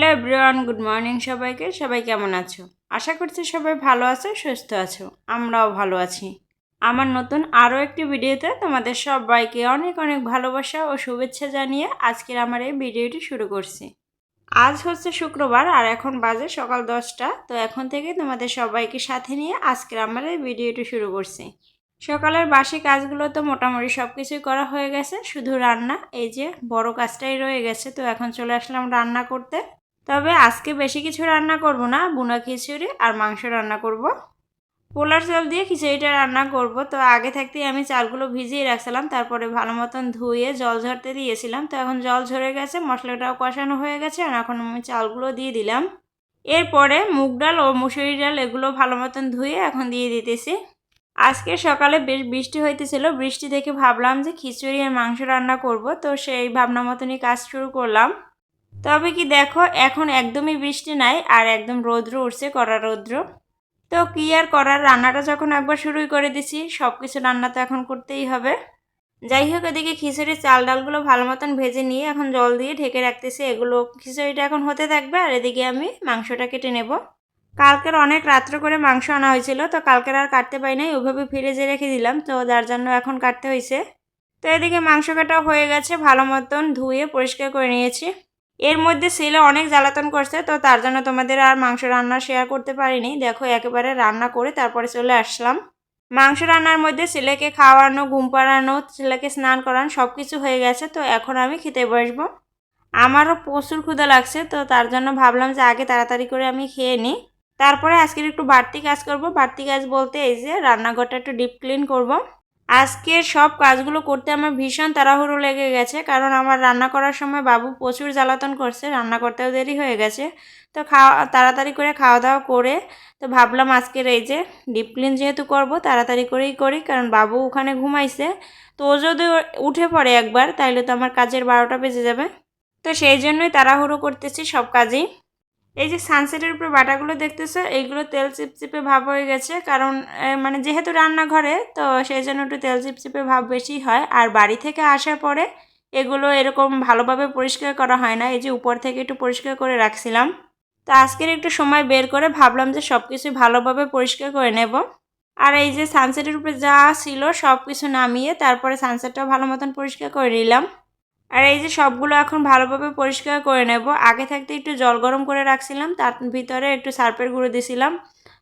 Hello everyone, good morning সবাইকে। সবাই কেমন আছো? আশা করছি সবাই ভালো আছো, সুস্থ আছো। আমরাও ভালো আছি। আমার নতুন আরও একটি ভিডিওতে তোমাদের সবাইকে অনেক অনেক ভালোবাসা ও শুভেচ্ছা জানিয়ে আজকের আমার এই ভিডিওটি শুরু করছি। আজ হচ্ছে শুক্রবার আর এখন বাজে সকাল দশটা। তো এখন থেকে তোমাদের সবাইকে সাথে নিয়ে আজকের আমার এই ভিডিওটি শুরু করছি। সকালের বাসি কাজগুলো তো মোটামুটি সব কিছুই করা হয়ে গেছে। শুধু রান্না, এই যে বড় কাজটাই রয়ে গেছে। তো এখন চলে আসলাম রান্না করতে। তবে আজকে বেশি কিছু রান্না করব না, বুনা খিচুড়ি আর মাংস রান্না করব। পোলার চাল দিয়ে খিচুড়িটা রান্না করব। তো আগে থাকতেই আমি চালগুলো ভিজিয়ে রাখছিলাম, তারপরে ভালো মতন ধুয়ে জল ঝরতে দিয়েছিলাম। তো এখন জল ঝরে গেছে, মশলাটাও কষানো হয়ে গেছে, আর এখন আমি চালগুলো দিয়ে দিলাম। এরপরে মুগ ডাল ও মুসুরি ডাল এগুলো ভালো মতন ধুয়ে এখন দিয়ে দিতেছি। আজকে সকালে বেশ বৃষ্টি হইতেছিল, বৃষ্টি দেখে ভাবলাম যে খিচুড়ি আর মাংস রান্না করব, তো সেই ভাবনা মতনই কাজ শুরু করলাম। তবে কি দেখো, এখন একদমই বৃষ্টি নাই আর একদম রৌদ্র উঠছে, কড়া রৌদ্র। তো কি আর করার, রান্নাটা যখন একবার শুরুই করে দিছি সব কিছু রান্না তো এখন করতেই হবে। যাই হোক, এদিকে খিচুড়ির চাল ডালগুলো ভালো মতন ভেজে নিয়ে এখন জল দিয়ে ঢেকে রাখতেছি। এগুলো খিচুড়িটা এখন হতে থাকবে আর এদিকে আমি মাংসটা কেটে নেব। কালকের অনেক রাত্র করে মাংস আনা হয়েছিল, তো কালকের আর কাটতে পাই নাই, ওইভাবে ফ্রিজে রেখে দিলাম, তো যার জন্য এখন কাটতে হয়েছে। তো এদিকে মাংস কাটা হয়ে গেছে, ভালো মতন ধুয়ে পরিষ্কার করে নিয়েছি। এর মধ্যে ছেলে অনেক জ্বালাতন করছে, তো তার জন্য তোমাদের আর মাংস রান্না শেয়ার করতে পারিনি। দেখো, একেবারে রান্না করে তারপরে চলে আসলাম। মাংস রান্নার মধ্যে ছেলেকে খাওয়ানো, ঘুম পাড়ানো, ছেলেকে স্নান করানো সব কিছু হয়ে গেছে, তো এখন আমি খেতে বসবো। আমারও প্রচুর ক্ষুদা লাগছে, তো তার জন্য ভাবলাম যে আগে তাড়াতাড়ি করে আমি খেয়ে নিই। তারপরে আজকের একটু বাড়তি কাজ করব। বাড়তি কাজ বলতে এই যে রান্নাঘরটা একটু ডিপ ক্লিন করব। আজকের সব কাজগুলো করতে আমার ভীষণ তাড়াহুড়ো লেগে গেছে, কারণ আমার রান্না করার সময় বাবু প্রচুর জ্বালাতন করছে, রান্না করতেও দেরি হয়ে গেছে। তো খাওয়া, তাড়াতাড়ি করে খাওয়া দাওয়া করে, তো ভাবলাম আজকের এই যে ডিপ ক্লিন যেহেতু করব, তাড়াতাড়ি করেই করি, কারণ বাবু ওখানে ঘুমাইছে। তো ও যদি উঠে পড়ে একবার, তাইলে তো আমার কাজের বারোটা বেজে যাবে। তো সেই জন্যই তাড়াহুড়ো করতেছি সব কাজেই। এই যে সানসেটের উপরে বাটাগুলো দেখতেছো, এইগুলো তেল চিপচিপে ভাব হয়ে গেছে। কারণ মানে যেহেতু রান্নাঘরে, তো সেই জন্য একটু তেল চিপচিপে ভাব বেশি হয়। আর বাড়ি থেকে আসার পরে এগুলো এরকম ভালোভাবে পরিষ্কার করা হয় না। এই যে উপর থেকে একটু পরিষ্কার করে রাখছিলাম। তো আজকের একটু সময় বের করে ভাবলাম যে সব কিছু ভালোভাবে পরিষ্কার করে নেব। আর এই যে সানসেটের উপরে যা ছিল সব কিছু নামিয়ে তারপরে সানসেটটাও ভালো মতন পরিষ্কার করে নিলাম। আর এই যে সবগুলো এখন ভালোভাবে পরিষ্কার করে নেব। আগে থাকতে একটু জল গরম করে রাখছিলাম, তার ভিতরে একটু সার্পের গুঁড়ো দিছিলাম।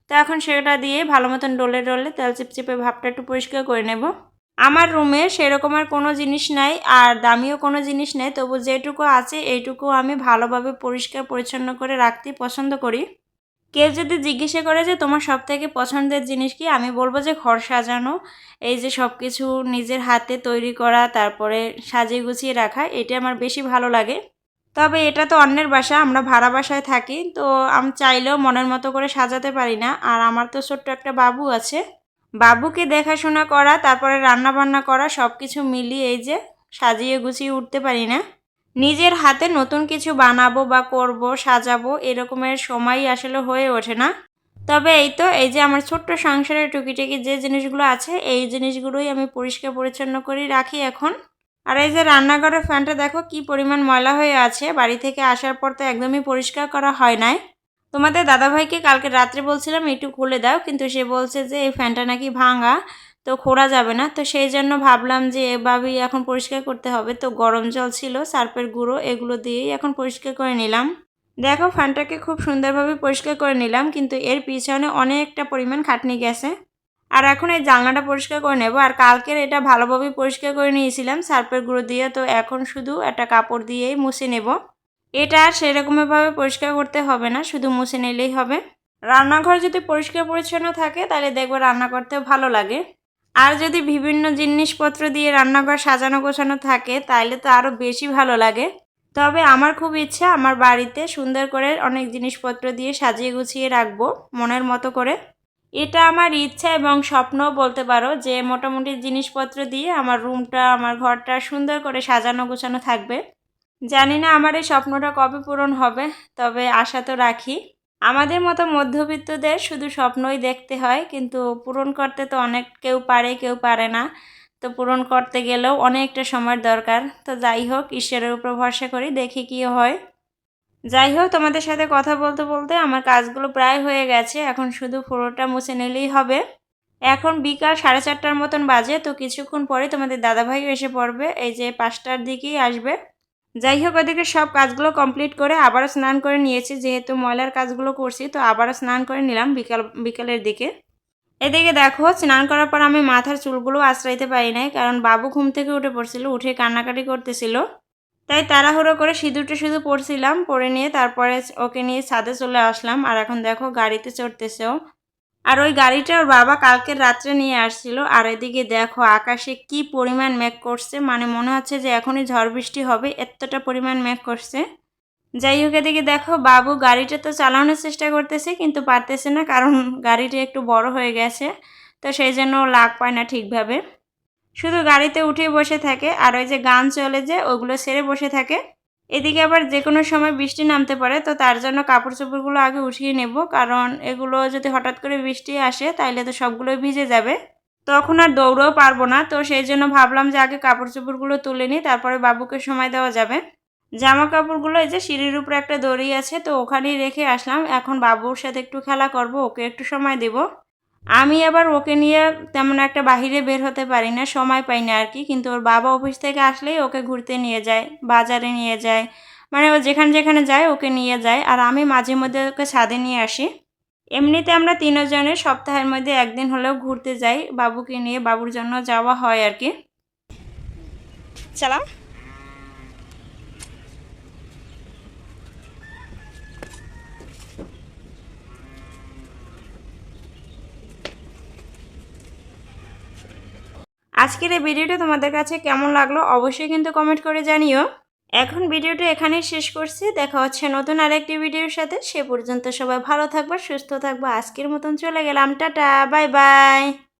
তো এখন সেটা দিয়ে ভালো মতন ডলে ডলে তেল চিপচিপে ভাবটা একটু পরিষ্কার করে নেব। আমার রুমে সেরকম আর কোনো জিনিস নাই, আর দামিও কোনো জিনিস নেই, তবু যেটুকু আছে এইটুকু আমি ভালোভাবে পরিষ্কার পরিচ্ছন্ন করে রাখতে পছন্দ করি। কেউ যদি জিজ্ঞাসা করে যে তোমার সব থেকে পছন্দের জিনিস কি, আমি বলব যে ঘর সাজানো। এই যে সব কিছু নিজের হাতে তৈরি করা, তারপরে সাজিয়ে গুছিয়ে রাখা, এটা আমার বেশি ভালো লাগে। তবে এটা তো অন্যের বাসা, আমরা ভাড়া বাসায় থাকি, তো আমি চাইলেও মনের মতো করে সাজাতে পারি না। আর আমার তো ছোট্ট একটা বাবু আছে। বাবুকে দেখাশোনা করা, তারপরে রান্না বান্না করা সব কিছু মিলিয়ে এই যে সাজিয়ে গুছিয়ে উঠতে পারি না। নিজের হাতে নতুন কিছু বানাবো বা করব, সাজাবো, এরকমের সময় আসলে হয়ে ওঠে না। তবে এই তো, এই যে আমার ছোট্ট সংসারের টুকিটাকি যে জিনিসগুলো আছে, এই জিনিসগুলোই আমি পরিষ্কার পরিচ্ছন্ন করে রাখি এখন। আর এই যে রান্নাঘরের ফ্যানটা দেখো, কি পরিমাণ ময়লা হয়ে আছে। বাড়ি থেকে আসার পর তো একদমই পরিষ্কার করা হয় নাই। তোমাদের দাদাভাইকে কালকে রাত্রে বলছিলাম, একটু খুলে দাও। কিন্তু সে বলছে যে, এই ফ্যানটা নাকি ভাঙা। তো খোড়া যাবে না। তো সেই জন্য ভাবলাম যে এভাবেই এখন পরিষ্কার করতে হবে। তো গরম জল ছিল সার্পের গুঁড়ো এগুলো দিয়েই এখন পরিষ্কার করে নিলাম। দেখো ফ্যানটাকে খুব সুন্দরভাবে পরিষ্কার করে নিলাম, কিন্তু এর পিছনে অনেকটা পরিমাণ খাটনি গেছে। আর এখন এই জানলাটা পরিষ্কার করে নেব। আর কালকের এটা ভালোভাবে পরিষ্কার করে নিয়েছিলাম সার্পের গুঁড়ো দিয়ে। তো এখন শুধু একটা কাপড় দিয়েই মুছে নেব। এটা আর সেরকমভাবে পরিষ্কার করতে হবে না, শুধু মুছে নিলেই হবে। রান্নাঘর যদি পরিষ্কার পরিচ্ছন্ন থাকে, তাহলে দেখব রান্না করতেও ভালো লাগে। আর যদি বিভিন্ন জিনিসপত্র দিয়ে রান্নাঘর সাজানো গোছানো থাকে তাহলে তো আরও বেশি ভালো লাগে। তবে আমার খুব ইচ্ছা আমার বাড়িতে সুন্দর করে অনেক জিনিসপত্র দিয়ে সাজিয়ে গুছিয়ে রাখব, মনের মতো করে। এটা আমার ইচ্ছা এবং স্বপ্নও বলতে পারো যে মোটামুটি জিনিসপত্র দিয়ে আমার রুমটা, আমার ঘরটা সুন্দর করে সাজানো গোছানো থাকবে। জানি না আমার এই স্বপ্নটা কবে পূরণ হবে, তবে আশা তো রাখি। আমাদের মতো মধ্যবিত্তদের শুধু স্বপ্নই দেখতে হয়, কিন্তু পূরণ করতে তো অনেক কেউ পারে কেউ পারে না। তো পূরণ করতে গেলেও অনেকটা সময়ের দরকার। তো যাই হোক, ঈশ্বরের উপর ভরসা করি, দেখি কি হয়। যাই হোক, তোমাদের সাথে কথা বলতে বলতে আমার কাজগুলো প্রায় হয়ে গেছে। এখন শুধু ফ্লোরটা মুছে নিলেই হবে। এখন বিকাল সাড়ে চারটার মতন বাজে, তো কিছুক্ষণ পরে তোমাদের দাদাভাইও এসে পড়বে। এই যে পাঁচটার দিকেই আসবে। যাই হোক, ওদিকে সব কাজগুলো কমপ্লিট করে আবারও স্নান করে নিয়েছি। যেহেতু ময়লার কাজগুলো করছি, তো আবারও স্নান করে নিলাম বিকাল, বিকালের দিকে। এদিকে দেখো, স্নান করার পর আমি মাথার চুলগুলো আশ্রাইতে পারি নাই, কারণ বাবু ঘুম থেকে উঠে পড়ছিল, উঠে কান্নাকাটি করতেছিল। তাই তাড়াহুড়ো করে সিঁদুরটা শুধু পড়ছিলাম পরে নিয়ে তারপরে ওকে নিয়ে ছাদে চলে আসলাম। আর এখন দেখো, গাড়িতে চড়তেছেও। আর ওই গাড়িটা ওর বাবা কালকে রাত্রে নিয়ে আসছিল। আর এদিকে দেখো আকাশে কি পরিমাণ মেঘ করছে। মানে মনে হচ্ছে যে এখনই ঝড় বৃষ্টি হবে। এতটা পরিমাণ মেঘ করছে। যাই হোক, এদিকে দেখো বাবু গাড়িটা তো চালানোর চেষ্টা করতেছে, কিন্তু পারতেছে না কারণ গাড়িটা একটু বড় হয়ে গেছে। তো সেই জন্য লাগ পায় না ঠিকভাবে। শুধু গাড়িতে উঠে বসে থাকে। আর ওই যে গান চলে যে, ওগুলো সেরে বসে থাকে। এদিকে আবার যে কোনো সময় বৃষ্টি নামতে পারে, তো তার জন্য কাপড় চোপড়গুলো আগে উঠিয়ে নেব। কারণ এগুলো যদি হঠাৎ করে বৃষ্টি আসে, তাইলে তো সবগুলোই ভিজে যাবে। তখন আর দৌড়ও পারব না, তো সেই জন্য ভাবলাম যে আগে কাপড় চোপড়গুলো তুলে নিই, তারপরে বাবুকে সময় দেওয়া যাবে। জামা কাপড়গুলো এই যে সিঁড়ির উপরে একটা দড়ি আছে, তো ওখানেই রেখে আসলাম। এখন বাবুর সাথে একটু খেলা করব, ওকে একটু সময় দেব। আমি আবার ওকে নিয়ে তেমন একটা বাহিরে বের হতে পারি না, সময় পাই না আর কি। কিন্তু ওর বাবা অফিস থেকে আসলেই ওকে ঘুরতে নিয়ে যায়, বাজারে নিয়ে যায়। মানে ও যেখানে যেখানে যায় ওকে নিয়ে যায়। আর আমি মাঝে মধ্যে ওকে ছাদে নিয়ে আসি। এমনিতে আমরা তিনজনে সপ্তাহের মধ্যে একদিন হলেও ঘুরতে যাই, বাবুকে নিয়ে, বাবুর জন্য যাওয়া হয় আর কি। চালাম আজকের এই ভিডিওটা তোমাদের কাছে কেমন লাগল অবশ্যই কিন্তু কমেন্ট করে জানিও। এখন ভিডিওটা এখানেই শেষ করছি। দেখা হচ্ছে নতুন আরেকটি ভিডিওর সাথে। সে পর্যন্ত সবাই ভালো থাকবা, সুস্থ থাকবা। আজকের মতন চলে গেলাম। Tata, bye bye.